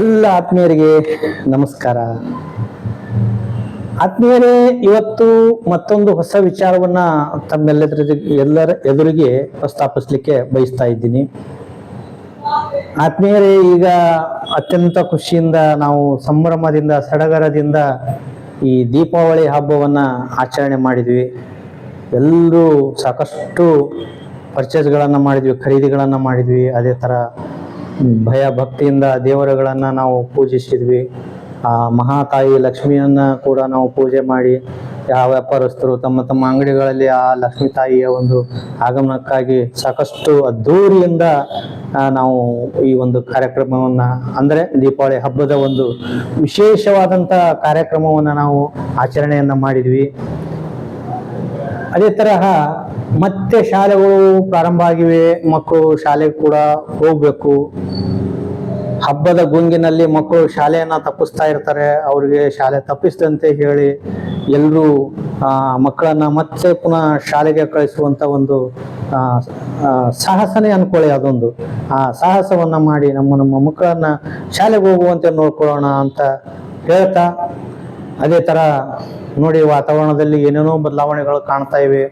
ಎಲ್ಲ ಆತ್ಮೀಯರಿಗೆ ನಮಸ್ಕಾರ. ಆತ್ಮೀಯರೇ, ಇವತ್ತು ಮತ್ತೊಂದು ಹೊಸ ವಿಚಾರವನ್ನ ತಮ್ಮೆಲ್ಲದರ ಎಲ್ಲರ ಎದುರಿಗೆ ಪ್ರಸ್ತಾಪಿಸ್ಲಿಕ್ಕೆ ಬಯಸ್ತಾ ಇದ್ದೀನಿ. ಆತ್ಮೀಯರೇ, ಈಗ ಅತ್ಯಂತ ಖುಷಿಯಿಂದ ನಾವು ಸಂಭ್ರಮದಿಂದ, ಸಡಗರದಿಂದ ಈ ದೀಪಾವಳಿ ಹಬ್ಬವನ್ನ ಆಚರಣೆ ಮಾಡಿದ್ವಿ. ಎಲ್ಲರೂ ಸಾಕಷ್ಟು ಪರ್ಚೇಸ್ಗಳನ್ನು ಮಾಡಿದ್ವಿ, ಖರೀದಿಗಳನ್ನು ಮಾಡಿದ್ವಿ. ಅದೇ ಥರ ಭಯ ಭಕ್ತಿಯಿಂದ ದೇವರುಗಳನ್ನು ನಾವು ಪೂಜಿಸಿದ್ವಿ ಆ ಮಹಾತಾಯಿ ಲಕ್ಷ್ಮಿಯನ್ನ ಕೂಡ ನಾವು ಪೂಜೆ ಮಾಡಿ, ಯಾವ ವ್ಯಾಪಾರಸ್ಥರು ತಮ್ಮ ತಮ್ಮ ಅಂಗಡಿಗಳಲ್ಲಿ ಆ ಲಕ್ಷ್ಮೀ ತಾಯಿಯ ಒಂದು ಆಗಮನಕ್ಕಾಗಿ ಸಾಕಷ್ಟು ಅದ್ಧೂರಿಯಿಂದ ನಾವು ಈ ಒಂದು ಕಾರ್ಯಕ್ರಮವನ್ನ, ಅಂದರೆ ದೀಪಾವಳಿ ಹಬ್ಬದ ಒಂದು ವಿಶೇಷವಾದಂಥ ಕಾರ್ಯಕ್ರಮವನ್ನ ನಾವು ಆಚರಣೆಯನ್ನು ಮಾಡಿದ್ವಿ. ಅದೇ ತರಹ ಮತ್ತೆ ಶಾಲೆಗಳು ಪ್ರಾರಂಭ ಆಗಿವೆ, ಮಕ್ಕಳು ಶಾಲೆಗೆ ಕೂಡ ಹೋಗ್ಬೇಕು. ಹಬ್ಬದ ಗುಂಗಿನಲ್ಲಿ ಮಕ್ಕಳು ಶಾಲೆಯನ್ನ ತಪ್ಪಿಸ್ತಾ ಇರ್ತಾರೆ, ಅವ್ರಿಗೆ ಶಾಲೆ ತಪ್ಪಿಸಿದಂತೆ ಹೇಳಿ ಎಲ್ಲರೂ ಮಕ್ಕಳನ್ನ ಮತ್ತೆ ಪುನಃ ಶಾಲೆಗೆ ಕಳಿಸುವಂತ ಒಂದು ಸಾಹಸನೇ ಅನ್ಕೊಳ್ಳಿ ಅದೊಂದು. ಆ ಸಾಹಸವನ್ನ ಮಾಡಿ ನಮ್ಮ ನಮ್ಮ ಮಕ್ಕಳನ್ನ ಶಾಲೆಗೆ ಹೋಗುವಂತೆ ನೋಡ್ಕೊಳ್ಳೋಣ ಅಂತ ಹೇಳ್ತಾ, ಅದೇ ತರ ನೋಡಿ ವಾತಾವರಣದಲ್ಲಿ ಏನೇನೋ ಬದಲಾವಣೆಗಳು ಕಾಣ್ತಾ ಇವೆ.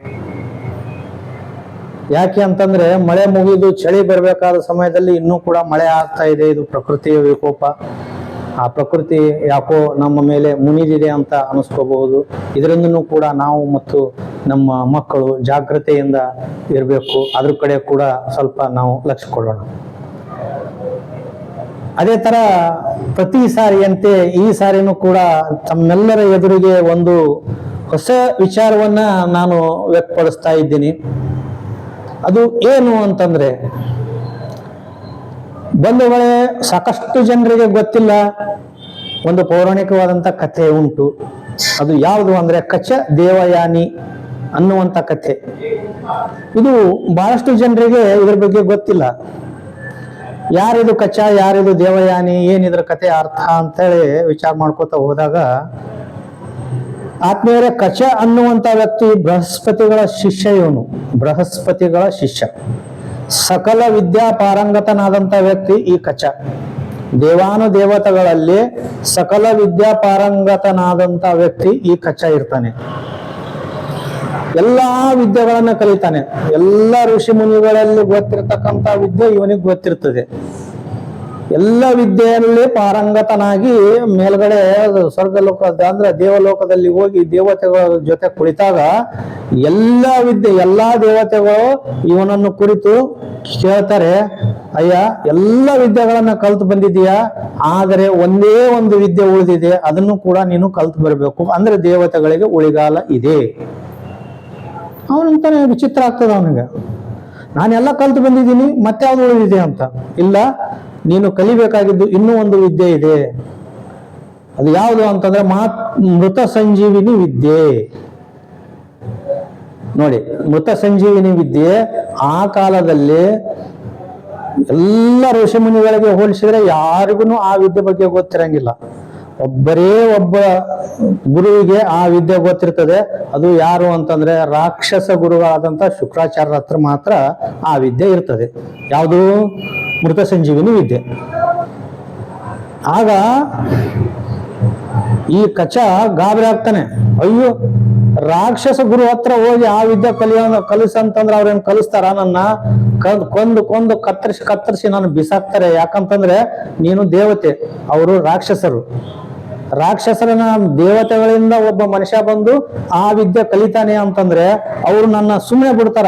ಯಾಕೆ ಅಂತಂದ್ರೆ ಮಳೆ ಮುಗಿದು ಚಳಿ ಬರಬೇಕಾದ ಸಮಯದಲ್ಲಿ ಇನ್ನೂ ಕೂಡ ಮಳೆ ಆಗ್ತಾ ಇದೆ. ಇದು ಪ್ರಕೃತಿಯ ವಿಕೋಪ. ಆ ಪ್ರಕೃತಿ ಯಾಕೋ ನಮ್ಮ ಮೇಲೆ ಮುನಿದಿದೆ ಅಂತ ಅನಿಸ್ಕೋಬಹುದು. ಇದರಿಂದನು ಕೂಡ ನಾವು ಮತ್ತು ನಮ್ಮ ಮಕ್ಕಳು ಜಾಗ್ರತೆಯಿಂದ ಇರಬೇಕು. ಅದ್ರ ಕಡೆ ಕೂಡ ಸ್ವಲ್ಪ ನಾವು ಲಕ್ಷ್ಯ ಕೊಡೋಣ ಅದೇ ತರ ಪ್ರತಿ ಸಾರಿಯಂತೆ ಈ ಸಾರಿನೂ ಕೂಡ ತಮ್ಮೆಲ್ಲರ ಎದುರಿಗೆ ಒಂದು ಹೊಸ ವಿಚಾರವನ್ನ ನಾನು ವ್ಯಕ್ತಪಡಿಸ್ತಾ ಇದ್ದೀನಿ. ಅದು ಏನು ಅಂತಂದ್ರೆ ಬಂಧುಗಳೇ ಸಾಕಷ್ಟು ಜನರಿಗೆ ಗೊತ್ತಿಲ್ಲ, ಒಂದು ಪೌರಾಣಿಕವಾದಂಥ ಕಥೆ ಉಂಟು. ಅದು ಯಾವುದು ಅಂದ್ರೆ ಕಚ ದೇವಯಾನಿ ಅನ್ನುವಂಥ ಕಥೆ. ಇದು ಬಹಳಷ್ಟು ಜನರಿಗೆ ಇದ್ರ ಬಗ್ಗೆ ಗೊತ್ತಿಲ್ಲ. ಯಾರಿದು ಕಚ ಯಾರಿದು ದೇವಯಾನಿ, ಏನಿದ್ರ ಕಥೆ ಅರ್ಥ ಅಂತೇಳಿ ವಿಚಾರ ಮಾಡ್ಕೋತ ಹೋದಾಗ, ಆತ್ಮೀಯರ ಕಚ ಅನ್ನುವಂತ ವ್ಯಕ್ತಿ ಬೃಹಸ್ಪತಿಗಳ ಶಿಷ್ಯ ಇವನು. ಬೃಹಸ್ಪತಿಗಳ ಶಿಷ್ಯ. ಸಕಲ ವಿದ್ಯಾ ಪಾರಂಗತನಾದಂತ ವ್ಯಕ್ತಿ ಈ ಕಚ ದೇವಾನು ದೇವತೆಗಳಲ್ಲಿ ಸಕಲ ವಿದ್ಯಾ ಪಾರಂಗತನಾದಂತ ವ್ಯಕ್ತಿ ಈ ಕಚ ಇರ್ತಾನೆ. ಎಲ್ಲಾ ವಿದ್ಯೆಗಳನ್ನ ಕಲಿತಾನೆ. ಎಲ್ಲ ಋಷಿ ಮುನಿಗಳಲ್ಲಿ ಗೊತ್ತಿರತಕ್ಕಂತ ವಿದ್ಯೆ ಇವನಿಗೆ ಗೊತ್ತಿರ್ತದೆ. ಎಲ್ಲ ವಿದ್ಯೆಯಲ್ಲಿ ಪಾರಂಗತನಾಗಿ ಮೇಲ್ಗಡೆ ಸ್ವರ್ಗ ಲೋಕ ಅಂದ್ರೆ ದೇವಲೋಕದಲ್ಲಿ ಹೋಗಿ ದೇವತೆಗಳ ಜೊತೆ ಕುಳಿತಾಗ ಎಲ್ಲ ವಿದ್ಯೆ, ಎಲ್ಲಾ ದೇವತೆಗಳು ಇವನನ್ನು ಕುರಿತು ಕೇಳ್ತಾರೆ, ಅಯ್ಯ, ಎಲ್ಲ ವಿದ್ಯೆಗಳನ್ನ ಕಲ್ತು ಬಂದಿದೀಯಾ ಆದರೆ ಒಂದೇ ಒಂದು ವಿದ್ಯೆ ಉಳಿದಿದೆ, ಅದನ್ನು ಕೂಡ ನೀನು ಕಲ್ತು ಬರಬೇಕು. ಅಂದ್ರೆ ದೇವತೆಗಳಿಗೆ ಉಳಿಗಾಲ ಇದೆ. ಅವನಂತಾನೆ ವಿಚಿತ್ರ ಆಗ್ತದೆ ಅವನಿಗೆ. ನಾನೆಲ್ಲ ಕಲ್ತು ಬಂದಿದ್ದೀನಿ, ಮತ್ತೆ ಯಾವ್ದು ಉಳಿದಿದೆ ಅಂತ. ಇಲ್ಲ, ನೀನು ಕಲಿಬೇಕಾಗಿದ್ದು ಇನ್ನೂ ಒಂದು ವಿದ್ಯೆ ಇದೆ. ಅದು ಯಾವುದು ಅಂತಂದ್ರೆ ಮಾತ್ ಮೃತ ಸಂಜೀವಿನಿ ವಿದ್ಯೆ. ನೋಡಿ, ಮೃತ ಸಂಜೀವಿನಿ ವಿದ್ಯೆ ಆ ಕಾಲದಲ್ಲಿ ಎಲ್ಲ ಋಷಿಮುನಿಗಳಿಗೆ ಹೋಲಿಸಿದ್ರೆ ಯಾರಿಗೂ ಆ ವಿದ್ಯೆ ಬಗ್ಗೆ ಗೊತ್ತಿರಂಗಿಲ್ಲ. ಒಬ್ಬರೇ ಒಬ್ಬ ಗುರುವಿಗೆ ಆ ವಿದ್ಯೆ ಗೊತ್ತಿರ್ತದೆ. ಅದು ಯಾರು ಅಂತಂದ್ರೆ ರಾಕ್ಷಸ ಗುರುಗಳಾದಂತ ಶುಕ್ರಾಚಾರ್ಯರ ಹತ್ರ ಮಾತ್ರ ಆ ವಿದ್ಯೆ ಇರ್ತದೆ. ಯಾವುದು? ಮೃತ ಸಂಜೀವಿನಿ ವಿದ್ಯೆ. ಆಗ ಈ ಕಚ ಗಾಬರಿ ಆಗ್ತಾನೆ. ಅಯ್ಯೋ ರಾಕ್ಷಸ ಗುರು ಹತ್ರ ಹೋಗಿ ಆ ವಿದ್ಯೆ ಕಲಿಯೋ ಕಲಿಸಂತಂದ್ರೆ ಅವ್ರೇನ್ ಕಲಿಸ್ತಾರ? ನನ್ನ ಕೊಂದ್ ಕೊಂದು ಕೊಂದು ಕತ್ತರಿಸಿ ಕತ್ತರಿಸಿ ನಾನು ಬಿಸಾಕ್ತಾರೆ. ಯಾಕಂತಂದ್ರೆ ನೀನು ದೇವತೆ, ಅವರು ರಾಕ್ಷಸರು. ರಾಕ್ಷಸರನ್ನ ದೇವತೆಗಳಿಂದ ಒಬ್ಬ ಮನುಷ್ಯ ಬಂದು ಆ ವಿದ್ಯೆ ಕಲಿತಾನೆ ಅಂತಂದ್ರೆ ಅವ್ರು ನನ್ನ ಸುಮ್ಮನೆ ಬಿಡ್ತಾರ.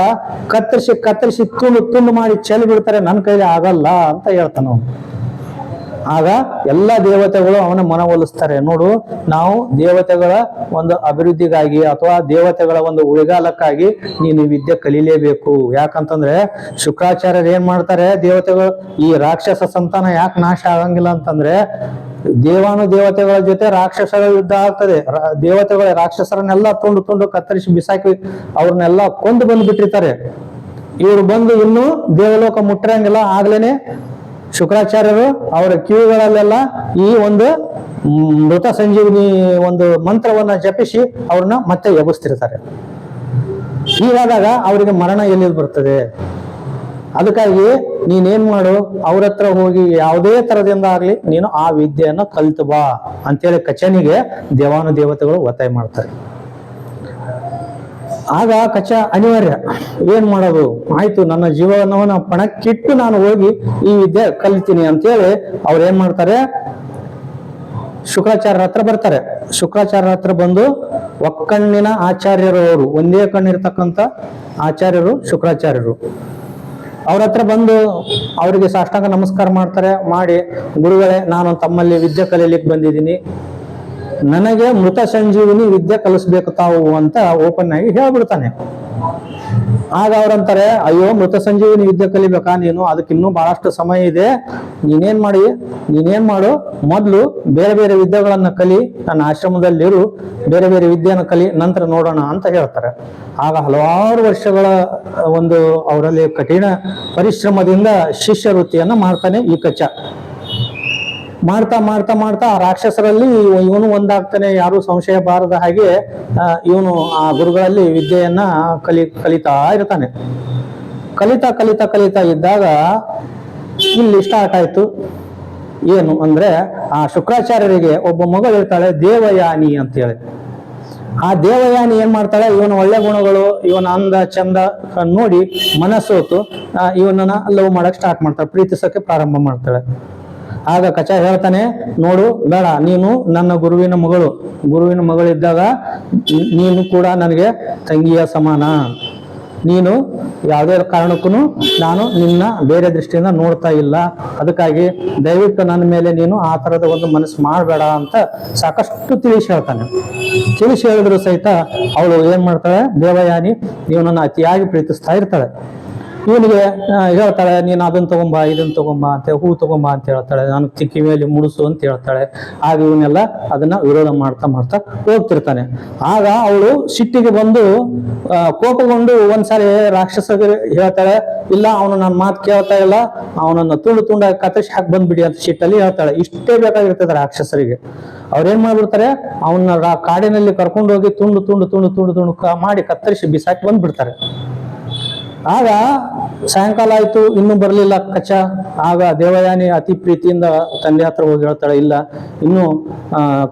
ಕತ್ತರಿಸಿ ಕತ್ತರಿಸಿ ತುಂಡು ತುಂಡು ಮಾಡಿ ಚೆಲ್ ಬಿಡ್ತಾರೆ. ನನ್ನ ಕೈಲಿ ಆಗಲ್ಲ ಅಂತ ಹೇಳ್ತಾನ ಅವನು. ಆಗ ಎಲ್ಲ ದೇವತೆಗಳು ಅವನ ಮನವೊಲಿಸ್ತಾರೆ ನೋಡು, ನಾವು ದೇವತೆಗಳ ಒಂದು ಅಭಿವೃದ್ಧಿಗಾಗಿ ಅಥವಾ ದೇವತೆಗಳ ಒಂದು ಉಳಿಗಾಲಕ್ಕಾಗಿ ನೀನು ವಿದ್ಯೆ ಕಲೀಲೇಬೇಕು. ಯಾಕಂತಂದ್ರೆ ಶುಕ್ರಾಚಾರ್ಯರು ಏನ್ ಮಾಡ್ತಾರೆ, ದೇವತೆಗಳು ಈ ರಾಕ್ಷಸ ಸಂತಾನ ಯಾಕೆ ನಾಶ ಆಗಂಗಿಲ್ಲ ಅಂತಂದ್ರೆ ದೇವಾನು ದೇವತೆಗಳ ಜೊತೆ ರಾಕ್ಷಸರ ಯುದ್ಧ ಆಗ್ತದೆ ದೇವತೆಗಳ ರಾಕ್ಷಸರನ್ನೆಲ್ಲ ತುಂಡು ತುಂಡು ಕತ್ತರಿಸಿ ಬಿಸಾಕಿ ಅವ್ರನ್ನೆಲ್ಲ ಕೊಂದು ಬಂದು ಬಿಟ್ಟಿರ್ತಾರೆ ಇವ್ರು ಬಂದು ಇನ್ನು ದೇವಲೋಕ ಮುಟ್ಟಿರಂಗಿಲ್ಲ ಆಗ್ಲೇನೆ ಶುಕ್ರಾಚಾರ್ಯರು ಅವರ ಕಿವಿಗಳಲ್ಲೆಲ್ಲ ಈ ಒಂದು ಮೃತ ಸಂಜೀವಿನಿ ಒಂದು ಮಂತ್ರವನ್ನ ಜಪಿಸಿ ಅವ್ರನ್ನ ಮತ್ತೆ ಎಬ್ಬಿಸ್ತಿರ್ತಾರೆ. ಹೀಗಾದಾಗ ಅವರಿಗೆ ಮರಣ ಎಲ್ಲಿ ಬರ್ತದೆ? ಅದಕ್ಕಾಗಿ ನೀನೇನ್ ಮಾಡು, ಅವ್ರ ಹತ್ರ ಹೋಗಿ ಯಾವುದೇ ತರದಿಂದ ಆಗ್ಲಿ ನೀನು ಆ ವಿದ್ಯೆಯನ್ನು ಕಲ್ತು ಬಾ ಅಂತೇಳಿ ಕಚನಿಗೆ ದೇವಾನು ದೇವತೆಗಳು ಒತ್ತಾಯ ಮಾಡ್ತಾರೆ. ಆಗ ಕಚ ಅನಿವಾರ್ಯ, ಏನ್ ಮಾಡೋದು? ಆಯ್ತು, ನನ್ನ ಜೀವನವನ್ನ ಪಣಕ್ಕಿಟ್ಟು ನಾನು ಹೋಗಿ ಈ ವಿದ್ಯೆ ಕಲಿತೀನಿ ಅಂತೇಳಿ ಅವ್ರು ಏನ್ ಮಾಡ್ತಾರೆ? ಶುಕ್ರಾಚಾರ್ಯರ ಹತ್ರ ಬರ್ತಾರೆ. ಶುಕ್ರಾಚಾರ್ಯರ ಹತ್ರ ಬಂದು ಒಕ್ಕಣ್ಣಿನ ಆಚಾರ್ಯರು ಅವರು ಒಂದೇ ಕಣ್ಣಿರ್ತಕ್ಕಂಥ ಆಚಾರ್ಯರು, ಶುಕ್ರಾಚಾರ್ಯರು. ಅವ್ರ ಹತ್ರ ಬಂದು ಅವರಿಗೆ ಸಾಷ್ಟಾಂಗ ನಮಸ್ಕಾರ ಮಾಡ್ತಾರೆ, ಮಾಡಿ, ಗುರುಗಳೇ, ನಾನು ತಮ್ಮಲ್ಲಿ ವಿದ್ಯೆ ಕಲೀಲಿಕ್ಕೆ ಬಂದಿದ್ದೀನಿ. ನನಗೆ ಮೃತ ಸಂಜೀವಿನಿ ವಿದ್ಯೆ ಕಲಿಸ್ಬೇಕು ತಾವು ಅಂತ ಓಪನ್ ಆಗಿ ಹೇಳ್ಬಿಡ್ತಾನೆ. ಆಗ ಅವ್ರಂತಾರೆ, ಅಯ್ಯೋ, ಮೃತ ಸಂಜೀವಿನಿ ವಿದ್ಯೆ ಕಲಿಬೇಕಾ ನೀನು? ಅದಕ್ಕೆ ಇನ್ನೂ ಬಹಳಷ್ಟು ಸಮಯ ಇದೆ. ನೀನೇನ್ ಮಾಡಿ? ನೀನೇನ್ ಮಾಡು? ಮೊದ್ಲು ಬೇರೆ ಬೇರೆ ವಿದ್ಯೆಗಳನ್ನ ಕಲಿ, ನನ್ನ ಆಶ್ರಮದಲ್ಲಿರು ಬೇರೆ ಬೇರೆ ವಿದ್ಯೆಯನ್ನು ಕಲಿ, ನಂತರ ನೋಡೋಣ ಅಂತ ಹೇಳ್ತಾರೆ. ಆಗ ಹಲವಾರು ವರ್ಷಗಳ, ಒಂದು ಅವರಲ್ಲಿ ಕಠಿಣ ಪರಿಶ್ರಮದಿಂದ ಶಿಷ್ಯ ವೃತ್ತಿಯನ್ನ ಮಾಡ್ತಾನೆ ಈ ಕಚ್ಚ. ಮಾಡ್ತಾ ಮಾಡ್ತಾ ಮಾಡ್ತಾ ಆ ರಾಕ್ಷಸರಲ್ಲಿ ಇವನು ಒಂದಾಗ್ತಾನೆ, ಯಾರು ಸಂಶಯ ಬಾರದ ಹಾಗೆ ಇವನು ಆ ಗುರುಗಳಲ್ಲಿ ವಿದ್ಯೆಯನ್ನ ಕಲಿ, ಕಲಿತಾ ಇರ್ತಾನೆ. ಕಲಿತಾ ಕಲಿತಾ ಕಲಿತಾ ಇದ್ದಾಗ ಇಲ್ಲಿ ಸ್ಟಾರ್ಟ್ ಆಯ್ತು. ಏನು ಅಂದ್ರೆ, ಆ ಶುಕ್ರಾಚಾರ್ಯರಿಗೆ ಒಬ್ಬ ಮಗಳು ಇರ್ತಾಳೆ, ದೇವಯಾನಿ ಅಂತೇಳಿ. ಆ ದೇವಯಾನಿ ಏನ್ ಮಾಡ್ತಾಳೆ, ಇವನ ಒಳ್ಳೆ ಗುಣಗಳು, ಇವನ ಅಂದ ಚಂದ ನೋಡಿ ಮನಸ್ಸೋತು ಇವನನ್ನ ಲವ್ ಮಾಡಕ್ ಸ್ಟಾರ್ಟ್ ಮಾಡ್ತಾಳೆ ಪ್ರೀತಿಸಕ್ಕೆ ಪ್ರಾರಂಭ ಮಾಡ್ತಾಳೆ. ಆಗ ಕಚ ಹೇಳ್ತಾನೆ, ನೋಡು, ಬೇಡ, ನೀನು ನನ್ನ ಗುರುವಿನ ಮಗಳು. ಗುರುವಿನ ಮಗಳಿದ್ದಾಗ ನೀನು ಕೂಡ ನನಗೆ ತಂಗಿಯ ಸಮಾನ. ನೀನು ಯಾವುದೇ ಕಾರಣಕ್ಕೂ ನಾನು ನಿನ್ನ ಬೇರೆ ದೃಷ್ಟಿಯಿಂದ ನೋಡ್ತಾ ಇಲ್ಲ. ಅದಕ್ಕಾಗಿ ದಯವಿಟ್ಟು ನನ್ನ ಮೇಲೆ ನೀನು ಆ ಥರದ ಒಂದು ಮನಸ್ಸು ಮಾಡಬೇಡ ಅಂತ ಸಾಕಷ್ಟು ತಿಳಿಸಿ ಹೇಳ್ತಾನೆ. ತಿಳಿಸಿ ಹೇಳಿದ್ರು ಸಹಿತ ಅವಳು ಏನ್ ಮಾಡ್ತಾಳೆ, ದೇವಯಾನಿ ಇವನನ್ನು ಅತಿಯಾಗಿ ಪ್ರೀತಿಸ್ತಾ ಇರ್ತಾಳೆ. ಇವನಿಗೆ ಹೇಳ್ತಾಳೆ, ನೀನು ಅದನ್ನ ತಗೊಂಬಾ, ಇದನ್ನ ತಗೊಂಬಾ ಅಂತ ಹೂ ತಗೊಂಬಾ ಅಂತ ಹೇಳ್ತಾಳೆ. ನಾನು ಚಿಕ್ಕಿ ಮೇಲೆ ಮುಡಿಸು ಅಂತ ಹೇಳ್ತಾಳೆ. ಆಗ ಇವನ್ನೆಲ್ಲ ಅದನ್ನ ವಿರೋಧ ಮಾಡ್ತಾ ಮಾಡ್ತಾ ಹೋಗ್ತಿರ್ತಾನೆ. ಆಗ ಅವಳು ಸಿಟ್ಟಿಗೆ ಬಂದು ಕೋಪಗೊಂಡು ಒಂದ್ಸಾರಿ ರಾಕ್ಷಸರು ಹೇಳ್ತಾಳೆ, ಇಲ್ಲ, ಅವನು ನನ್ನ ಮಾತು ಕೇಳ್ತಾ ಇಲ್ಲ. ಅವನನ್ನ ತುಂಡು ತುಂಡ ಕತ್ತರಿಸಿ ಹಾಕಿ ಬಂದ್ಬಿಡಿ ಅಂತ ಸಿಟ್ಟಲ್ಲಿ ಹೇಳ್ತಾಳೆ. ಇಷ್ಟೇ ಬೇಕಾಗಿರ್ತದೆ ರಾಕ್ಷಸರಿಗೆ. ಅವ್ರೇನ್ ಮಾಡ್ಬಿಡ್ತಾರೆ? ಅವನ್ನ ಕಾಡಿನಲ್ಲಿ ಕರ್ಕೊಂಡು ಹೋಗಿ ತುಂಡು ತುಂಡು ತುಂಡು ತುಂಡು ತುಂಡು ಮಾಡಿ ಕತ್ತರಿಸಿ ಬಿಸಾಕಿ ಬಂದ್ಬಿಡ್ತಾರೆ. ಆಗ ಸಾಯಂಕಾಲ ಆಯ್ತು, ಇನ್ನೂ ಬರಲಿಲ್ಲ ಕಚ್ಚ. ಆಗ ದೇವಯಾನಿ ಅತಿ ಪ್ರೀತಿಯಿಂದ ತಂದೆ ಹತ್ರ ಹೋಗಿ ಹೇಳ್ತಾಳೆ, ಇಲ್ಲ, ಇನ್ನೂ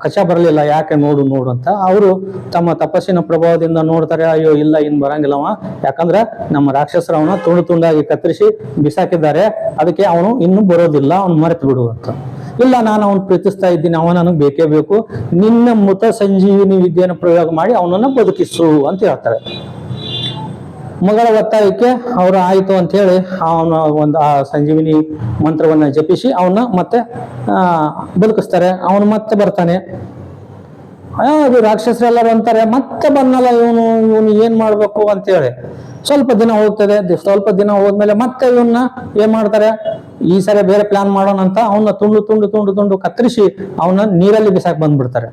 ಕಚ ಬರಲಿಲ್ಲ, ಯಾಕೆ ನೋಡು ನೋಡು ಅಂತ. ಅವರು ತಮ್ಮ ತಪಸ್ಸಿನ ಪ್ರಭಾವದಿಂದ ನೋಡ್ತಾರೆ, ಅಯ್ಯೋ, ಇಲ್ಲ, ಇನ್ ಬರಂಗಿಲ್ಲವ ಯಾಕಂದ್ರೆ ನಮ್ಮ ರಾಕ್ಷಸರ ಅವನ ತುಂಡು ತುಂಡಾಗಿ ಕತ್ತರಿಸಿ ಬಿಸಾಕಿದ್ದಾರೆ. ಅದಕ್ಕೆ ಅವನು ಇನ್ನೂ ಬರೋದಿಲ್ಲ, ಅವನು ಮರೆತು ಬಿಡು ಅಂತ. ಇಲ್ಲ, ನಾನು ಅವನು ಪ್ರೀತಿಸ್ತಾ ಇದ್ದೀನಿ ಅವನ ನನಗೆ ಬೇಕೇ ಬೇಕು. ನಿನ್ನ ಮೃತ ಸಂಜೀವಿನಿ ವಿದ್ಯೆಯನ್ನು ಪ್ರಯೋಗ ಮಾಡಿ ಅವನನ್ನು ಬದುಕಿಸು ಅಂತ ಹೇಳ್ತಾಳೆ ಮಗಳ ಒತ್ತಾಯಕ್ಕೆ ಅವರು ಆಯಿತು ಅಂತ ಹೇಳಿ ಅವನ ಒಂದು ಆ ಸಂಜೀವಿನಿ ಮಂತ್ರವನ್ನ ಜಪಿಸಿ ಅವನ್ನ ಮತ್ತೆ ಬದುಕಿಸ್ತಾರೆ. ಅವನು ಮತ್ತೆ ಬರ್ತಾನೆ. ಅದು ರಾಕ್ಷಸರೆಲ್ಲ ಅಂತಾರೆ, ಮತ್ತೆ ಬಂದಲ್ಲ ಇವನು ಇವನು ಏನು ಮಾಡಬೇಕು ಅಂತೇಳಿ ಸ್ವಲ್ಪ ದಿನ ಹೋಗ್ತದೆ. ಸ್ವಲ್ಪ ದಿನ ಹೋದ್ಮೇಲೆ ಮತ್ತೆ ಇವನ್ನ ಏನ್ ಮಾಡ್ತಾರೆ? ಈ ಸರಿ ಬೇರೆ ಪ್ಲಾನ್ ಮಾಡೋಣ ಅಂತ ಅವನ್ನ ತುಂಡು ತುಂಡು ತುಂಡು ತುಂಡು ಕತ್ತರಿಸಿ ಅವನ್ನ ನೀರಲ್ಲಿ ಬಿಸಾಕ್ ಬಂದ್ಬಿಡ್ತಾರೆ.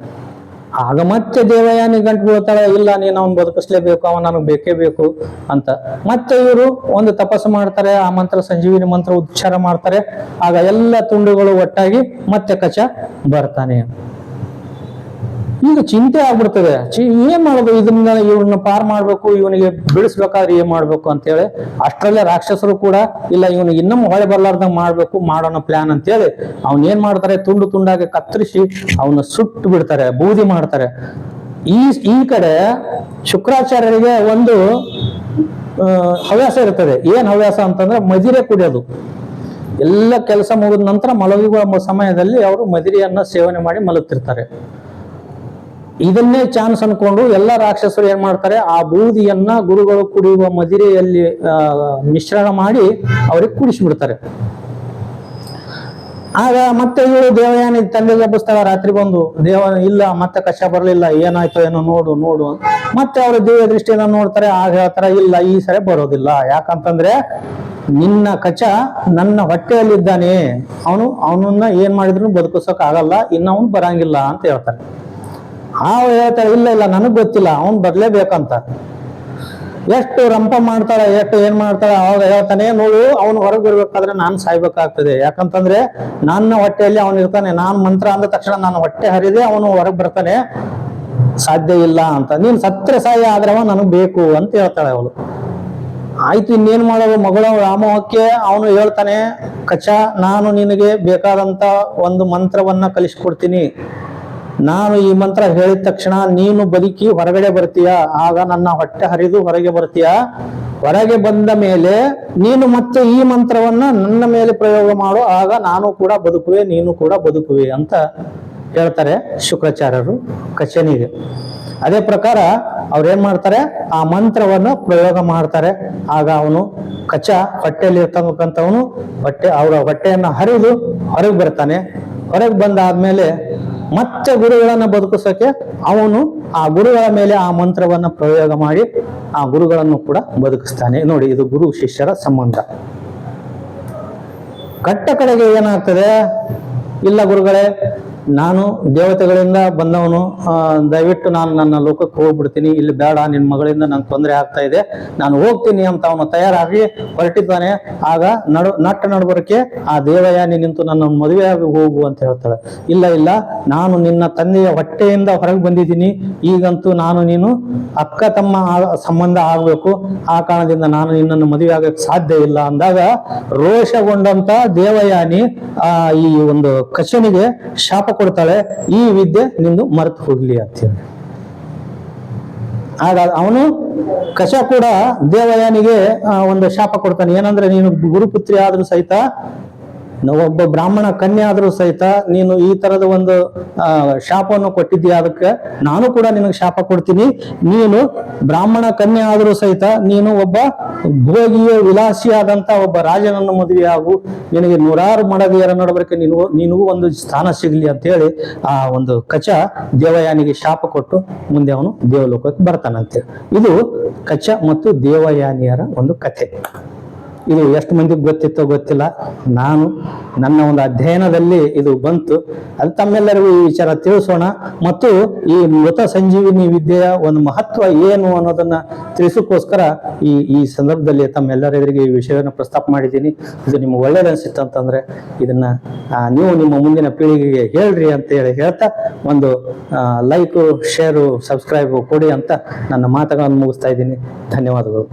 ಆಗ ಮತ್ತೆ ದೇವಯಾನಿ ಗಂಟು ಬೀಳ್ತಾಳೆ ಇಲ್ಲ, ನೀನು ಅವನ್ ಬದುಕಿಸ್ಲೇಬೇಕು, ಅವನ್ ನನಗೆ ಬೇಕೇ ಬೇಕು ಅಂತ. ಮತ್ತೆ ಇವರು ಒಂದು ತಪಸ್ಸು ಮಾಡ್ತಾರೆ, ಆ ಮಂತ್ರ ಸಂಜೀವಿನಿ ಮಂತ್ರ ಉಚ್ಚಾರ ಮಾಡ್ತಾರೆ. ಆಗ ಎಲ್ಲ ತುಂಡುಗಳು ಒಟ್ಟಾಗಿ ಮತ್ತೆ ಕಚ ಬರ್ತಾನೆ. ಚಿಂತೆ ಆಗ್ಬಿಡ್ತದೆ. ಚಿ ಏನ್ ಮಾಡೋದು ಇದನ್ನ ಇವನ್ನ ಪಾರ್ ಮಾಡ್ಬೇಕು, ಇವನಿಗೆ ಬಿಡಿಸ್ಬೇಕಾದ್ರೆ ಏನ್ ಮಾಡ್ಬೇಕು ಅಂತೇಳಿ ಅಷ್ಟರಲ್ಲೇ ರಾಕ್ಷಸರು ಕೂಡ ಇಲ್ಲ ಇವನಿಗೆ ಇನ್ನೂ ಹೊಳೆ ಬರ್ಲಾರ್ದಂಗ್ ಮಾಡ್ಬೇಕು, ಮಾಡೋಣ ಪ್ಲಾನ್ ಅಂತೇಳಿ ಅವ್ನ ಏನ್ ಮಾಡ್ತಾರೆ? ತುಂಡು ತುಂಡಾಗಿ ಕತ್ತರಿಸಿ ಅವನ್ನ ಸುಟ್ಟು ಬಿಡ್ತಾರೆ, ಬೂದಿ ಮಾಡ್ತಾರೆ. ಈ ಈ ಕಡೆ ಶುಕ್ರಾಚಾರ್ಯರಿಗೆ ಒಂದು ಹವ್ಯಾಸ ಇರ್ತದೆ. ಏನ್ ಹವ್ಯಾಸ ಅಂತಂದ್ರೆ ಮದಿರೆ ಕುಡಿಯೋದು. ಎಲ್ಲ ಕೆಲಸ ಮುಗಿದ ನಂತರ ಮಲಗುವ ಸಮಯದಲ್ಲಿ ಅವರು ಮದಿರೆಯನ್ನ ಸೇವನೆ ಮಾಡಿ ಮಲಗ್ತಿರ್ತಾರೆ. ಇದನ್ನೇ ಚಾನ್ಸ್ ಅನ್ಕೊಂಡು ಎಲ್ಲ ರಾಕ್ಷಸರು ಏನ್ ಮಾಡ್ತಾರೆ, ಆ ಬೂದಿಯನ್ನ ಗುರುಗಳು ಕುಡಿಯುವ ಮದಿರೆಯಲ್ಲಿ ಮಿಶ್ರಣ ಮಾಡಿ ಅವ್ರಿಗೆ ಕುಡಿಸ್ಬಿಡ್ತಾರೆ. ಆಗ ಮತ್ತೆ ಇವಳು ದೇವಯಾನಿ ತಂದೆ ಜಪಿಸ್ತಾಳ ರಾತ್ರಿ ಬಂದು, ದೇವ, ಇಲ್ಲ, ಮತ್ತೆ ಕಷ್ಟ ಬರಲಿಲ್ಲ, ಏನಾಯ್ತೋ ಏನೋ ನೋಡು ನೋಡು ಮತ್ತೆ ಅವರು ದೇವ ದೃಷ್ಟಿಯಿಂದ ನೋಡ್ತಾರೆ, ಆಗ ಹೇಳ್ತಾರ, ಇಲ್ಲ, ಈ ಸರಿ ಬರೋದಿಲ್ಲ, ಯಾಕಂತಂದ್ರೆ ನಿನ್ನ ಕಚ ನನ್ನ ಹೊಟ್ಟೆಯಲ್ಲಿದ್ದಾನೆ. ಅವನು, ಅವನನ್ನ ಏನ್ ಮಾಡಿದ್ರು ಬದುಕಿಸೋಕ್ ಆಗಲ್ಲ ಇನ್ನು ಅವನು ಬರಂಗಿಲ್ಲ, ಅಂತ ಹೇಳ್ತಾರೆ. ಆ ಹೇಳ್ತಾಳೆ ಇಲ್ಲ ಇಲ್ಲ, ನನಗ್ ಗೊತ್ತಿಲ್ಲ, ಅವನ್ ಬರ್ಲೇಬೇಕಂತ. ಎಷ್ಟು ರಂಪ ಮಾಡ್ತಾಳೆ, ಎಷ್ಟು ಏನ್ ಮಾಡ್ತಾಳೆ, ಅವಾಗ ಹೇಳ್ತಾನೆ, ನೋಡು, ಅವನು ಹೊರಗೆ ಬರ್ಬೇಕಾದ್ರೆ ನಾನು ಸಾಯ್ಬೇಕಾಗ್ತದೆ. ಯಾಕಂತಂದ್ರೆ ನನ್ನ ಹೊಟ್ಟೆಯಲ್ಲಿ ಅವನು ಇರ್ತಾನೆ, ನಾನ್ ಮಂತ್ರ ಅಂದ ತಕ್ಷಣ ನಾನು ಹೊಟ್ಟೆ ಹರಿದೆ ಅವನು ಹೊರಗೆ ಬರ್ತಾನೆ, ಸಾಧ್ಯ ಇಲ್ಲ ಅಂತ. ನೀನ್ ಸತ್ರ ಸಾಯ ಆದ್ರೆ ಅವ ನನಗ್ ಬೇಕು ಅಂತ ಹೇಳ್ತಾಳೆ ಅವಳು. ಆಯ್ತು, ಇನ್ನೇನ್ ಮಾಡೋದು? ಮಗಳ ರಾಮೋಹಕ್ಕೆ ಅವನು ಹೇಳ್ತಾನೆ ಕಚ ನಾನು ನಿನಗೆ ಬೇಕಾದಂತ ಒಂದು ಮಂತ್ರವನ್ನ ಕಲಿಸ್ಕೊಡ್ತೀನಿ. ನಾನು ಈ ಮಂತ್ರ ಹೇಳಿದ ತಕ್ಷಣ ನೀನು ಬದುಕಿ ಹೊರಗಡೆ ಬರ್ತೀಯ? ಆಗ ನನ್ನ ಹೊಟ್ಟೆ ಹರಿದು ಹೊರಗೆ ಬರ್ತೀಯ? ಹೊರಗೆ ಬಂದ ಮೇಲೆ ನೀನು ಮತ್ತೆ ಈ ಮಂತ್ರವನ್ನ ನನ್ನ ಮೇಲೆ ಪ್ರಯೋಗ ಮಾಡು. ಆಗ ನಾನು ಕೂಡ ಬದುಕುವೆ, ನೀನು ಕೂಡ ಬದುಕುವೆ ಅಂತ ಹೇಳ್ತಾರೆ ಶುಕ್ರಾಚಾರ್ಯರು ಕಚನಿಗೆ ಅದೇ ಪ್ರಕಾರ ಅವ್ರೇನ್ ಮಾಡ್ತಾರೆ? ಆ ಮಂತ್ರವನ್ನು ಪ್ರಯೋಗ ಮಾಡ್ತಾರೆ. ಆಗ ಅವನು ಕಚ ಹೊಟ್ಟೆಯಲ್ಲಿ ಇರ್ತಕ್ಕಂಥವನು ಹೊಟ್ಟೆ, ಅವರ ಹೊಟ್ಟೆಯನ್ನು ಹರಿದು ಹೊರಗೆ ಬರ್ತಾನೆ. ಹೊರಗೆ ಬಂದಾದ್ಮೇಲೆ ಮತ್ತೆ ಗುರುಗಳನ್ನ ಬದುಕಿಸೋಕೆ ಅವನು ಆ ಗುರುಗಳ ಮೇಲೆ ಆ ಮಂತ್ರವನ್ನ ಪ್ರಯೋಗ ಮಾಡಿ ಆ ಗುರುಗಳನ್ನು ಕೂಡ ಬದುಕಿಸ್ತಾನೆ. ನೋಡಿ, ಇದು ಗುರು ಶಿಷ್ಯರ ಸಂಬಂಧ. ಕಟ್ಟ ಕಡೆಗೆ ಏನಾಗ್ತದೆ? ಇಲ್ಲ ಗುರುಗಳೇ ನಾನು ದೇವತೆಗಳಿಂದ ಬಂದವನು ದಯವಿಟ್ಟು ನಾನು ನನ್ನ ಲೋಕಕ್ಕೆ ಹೋಗ್ಬಿಡ್ತೀನಿ. ಇಲ್ಲಿ ಬೇಡ, ನಿನ್ನ ಮಗಳಿಂದ ನಂಗೆ ತೊಂದರೆ ಆಗ್ತಾ ಇದೆ. ನಾನು ಹೋಗ್ತೀನಿ ಅಂತ ಅವನು ತಯಾರಾಗಿ ಹೊರಟಿದ್ದಾನೆ. ಆಗ ನಡು, ನಟ್ಟ ನಡ್ಬರಕ್ಕೆ ಆ ದೇವಯಾನಿ ನಿಂತು ನನ್ನ ಮದುವೆಯಾಗಿ ಹೋಗು ಅಂತ ಹೇಳ್ತಾಳೆ. ಇಲ್ಲ ಇಲ್ಲ, ನಾನು ನಿನ್ನ ತಂದೆಯ ಹೊಟ್ಟೆಯಿಂದ ಹೊರಗೆ ಬಂದಿದ್ದೀನಿ. ಈಗಂತೂ ನಾನು ನೀನು ಅಕ್ಕ ತಮ್ಮ ಸಂಬಂಧ ಆಗಬೇಕು. ಆ ಕಾರಣದಿಂದ ನಾನು ನಿನ್ನನ್ನು ಮದುವೆ ಆಗಕ್ಕೆ ಸಾಧ್ಯ ಇಲ್ಲ ಅಂದಾಗ ರೋಷಗೊಂಡಂತ ದೇವಯಾನಿ ಆ, ಈ ಒಂದು ಕಚನಿಗೆ ಶಾಪ ಕೊಡ್ತಾಳೆ, ಈ ವಿದ್ಯೆ ನಿಂದು ಮರೆತು ಹೋಗ್ಲಿ ಅಂತೇಳಿ ಆಗ ಅವನು ಕಶ ಕೂಡ ದೇವಯಾನಿಗೆ ಒಂದು ಶಾಪ ಕೊಡ್ತಾನೆ. ಏನಂದ್ರೆ ನೀನು ಗುರುಪುತ್ರಿ ಆದ್ರೂ ಸಹಿತ ಒಬ್ಬ ಬ್ರಾಹ್ಮಣ ಕನ್ಯೆ ಆದರೂ ಸಹಿತ ನೀನು ಈ ತರದ ಒಂದು ಶಾಪವನ್ನು ಕೊಟ್ಟಿದ್ದೀಯ ಅದಕ್ಕೆ ನಾನು ಕೂಡ ನಿನಗೆ ಶಾಪ ಕೊಡ್ತೀನಿ. ನೀನು ಬ್ರಾಹ್ಮಣ ಕನ್ಯೆ ಆದರೂ ಸಹಿತ ನೀನು ಒಬ್ಬ ಭೋಗಿಯ ವಿಲಾಸಿಯಾದಂತ ಒಬ್ಬ ರಾಜನನ್ನು ಮದುವೆ ಆಗು. ನಿನಗೆ ನೂರಾರು ಮಡದಿಯರ ನಡಬರಕ್ಕೆ ನೀನು ನೀನು ಒಂದು ಸ್ಥಾನ ಸಿಗ್ಲಿ ಅಂತ ಹೇಳಿ ಆ ಒಂದು ಕಚ ದೇವಯಾನಿಗೆ ಶಾಪ ಕೊಟ್ಟು ಮುಂದೆ ಅವನು ದೇವಲೋಕಕ್ಕೆ ಬರ್ತಾನಂತೆ. ಇದು ಕಚ ಮತ್ತು ದೇವಯಾನಿಯರ ಒಂದು ಕಥೆ. ಇದು ಎಷ್ಟು ಮಂದಿಗೆ ಗೊತ್ತಿತ್ತೋ ಗೊತ್ತಿಲ್ಲ. ನಾನು ನನ್ನ ಒಂದು ಅಧ್ಯಯನದಲ್ಲಿ ಇದು ಬಂತು. ಅದು ತಮ್ಮೆಲ್ಲರಿಗೂ ಈ ವಿಚಾರ ತಿಳಿಸೋಣ. ಮತ್ತು ಈ ಮೃತ ಸಂಜೀವಿನಿ ವಿದ್ಯೆಯ ಒಂದು ಮಹತ್ವ ಏನು ಅನ್ನೋದನ್ನ ತಿಳಿಸೋಕ್ಕೋಸ್ಕರ ಈ ಈ ಸಂದರ್ಭದಲ್ಲಿ ತಮ್ಮೆಲ್ಲರ ಎದುರಿಗೆ ಈ ವಿಷಯವನ್ನು ಪ್ರಸ್ತಾಪ ಮಾಡಿದ್ದೀನಿ. ಇದು ನಿಮ್ಗೆ ಒಳ್ಳೇದನ್ಸಿತ್ತು ಅಂತಂದ್ರೆ ಇದನ್ನ ನೀವು ನಿಮ್ಮ ಮುಂದಿನ ಪೀಳಿಗೆಗೆ ಹೇಳ್ರಿ ಅಂತ ಹೇಳಿ ಹೇಳ್ತಾ ಒಂದು ಲೈಕು ಶೇರು ಸಬ್ಸ್ಕ್ರೈಬ್ ಕೊಡಿ ಅಂತ ನನ್ನ ಮಾತುಗಳನ್ನು ಮುಗಿಸ್ತಾ ಇದ್ದೀನಿ. ಧನ್ಯವಾದಗಳು.